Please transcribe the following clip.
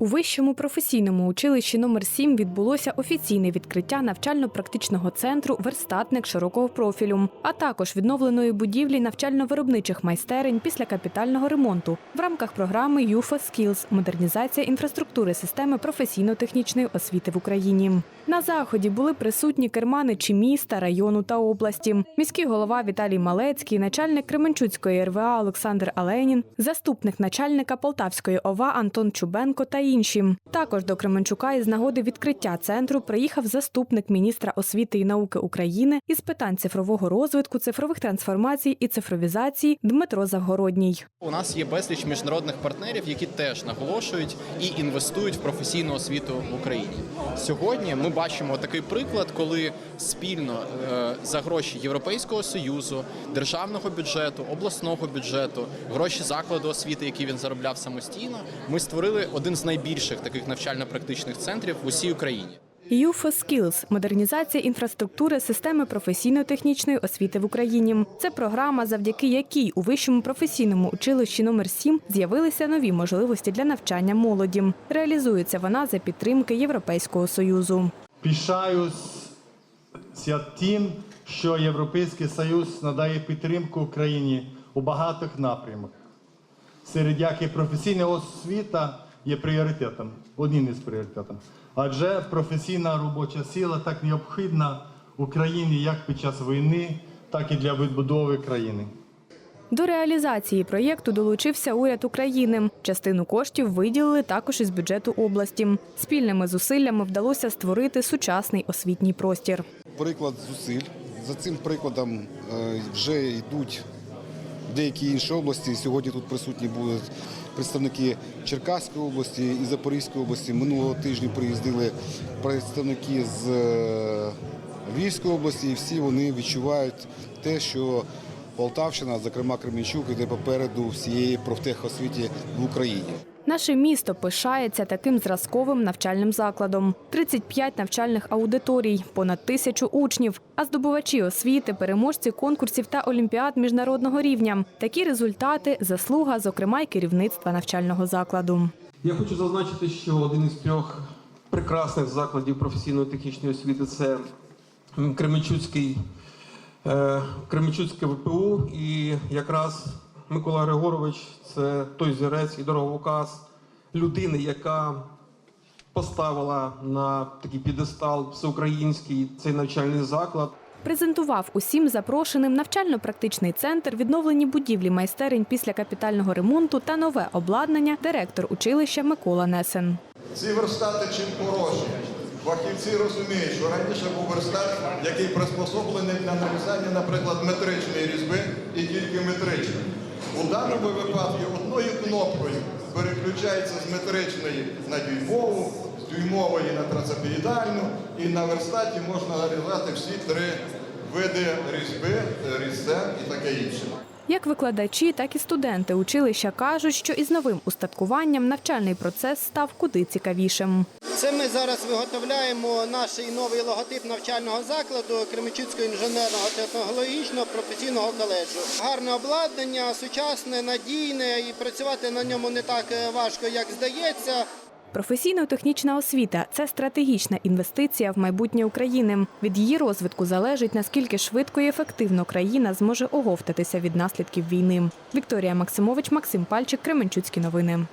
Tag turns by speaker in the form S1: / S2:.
S1: У вищому професійному училищі номер 7 відбулося офіційне відкриття навчально-практичного центру Верстатник широкого профілю, а також відновленої будівлі навчально-виробничих майстерень після капітального ремонту в рамках програми «ЮФО Skills» – модернізація інфраструктури системи професійно-технічної освіти в Україні. На заході були присутні керманичі міста, району та області. Міський голова Віталій Малецький, начальник Кременчуцької РВА Олександр Аленін, заступник начальника Полтавської ОВА Антон Чубенко та інші. Також до Кременчука із нагоди відкриття центру приїхав заступник міністра освіти і науки України із питань цифрового розвитку, цифрових трансформацій і цифровізації Дмитро Завгородній.
S2: У нас є безліч міжнародних партнерів, які теж наголошують і інвестують в професійну освіту в Україні. Сьогодні ми бачимо такий приклад, коли спільно е, за гроші Європейського союзу, державного бюджету, обласного бюджету, гроші закладу освіти, які він заробляв самостійно, ми створили один з найбільших таких навчально-практичних центрів в усій Україні.
S1: ЮФО Skills – модернізація інфраструктури системи професійно-технічної освіти в Україні. Це програма, завдяки якій у вищому професійному училищі номер 7 з'явилися нові можливості для навчання молоді. Реалізується вона за підтримки Європейського союзу.
S3: Пишаюся тим, що Європейський Союз надає підтримку Україні у багатих напрямах, серед яких професійна освіта є пріоритетом, одним із пріоритетів. Адже професійна робоча сила так необхідна Україні як під час війни, так і для відбудови країни.
S1: До реалізації проєкту долучився уряд України. Частину коштів виділили також із бюджету області. Спільними зусиллями вдалося створити сучасний освітній простір.
S4: приклад зусиль. За цим прикладом е, вже йдуть деякі інші області. Сьогодні тут присутні будуть представники Черкаської області і Запорізької області. Минулого тижня приїздили представники з е, Львівської області, і всі вони відчувають те, що Полтавщина, зокрема Кременчук, йде попереду всієї профтехосвіті в Україні.
S1: Наше місто пишається таким зразковим навчальним закладом: 35 навчальних аудиторій, понад тисячу учнів, а здобувачі освіти, переможці конкурсів та олімпіад міжнародного рівня. Такі результати заслуга, зокрема, й керівництва навчального закладу.
S5: Я хочу зазначити, що один із трьох прекрасних закладів професійно-технічної освіти це Кременчуцький, Кременчуцьке ВПУ. І якраз Микола Григорович це той зірець і дороговоказ людини, яка поставила на такий підестал всеукраїнський цей навчальний заклад.
S1: Презентував усім запрошеним навчально-практичний центр, відновлені будівлі майстерень після капітального ремонту та нове обладнання директор училища Микола Несен.
S6: Ці верстати чим хороші. Фахівці розуміють, що раніше був верстат, який приспособлений для нарізання, наприклад, метричної різьби і тільки метричної. У даному випадку одною кнопкою переключається з метричної на дюймову, з дюймової на трансапіїдальну, і на верстаті можна нарізати всі три види різьби, різцем і таке інше.
S1: Як викладачі, так і студенти училища кажуть, що із новим устаткуванням навчальний процес став куди цікавішим.
S7: Це ми зараз виготовляємо наш новий логотип навчального закладу Кременчуцького інженерного технологічного професійного коледжу. Гарне обладнання, сучасне, надійне і працювати на ньому не так е, важко, як здається.
S1: Професійно-технічна освіта це стратегічна інвестиція в майбутнє України. Від її розвитку залежить наскільки швидко і ефективно країна зможе оговтатися від наслідків війни. Вікторія Максимович, Максим Пальчик, Кременчуцькі новини.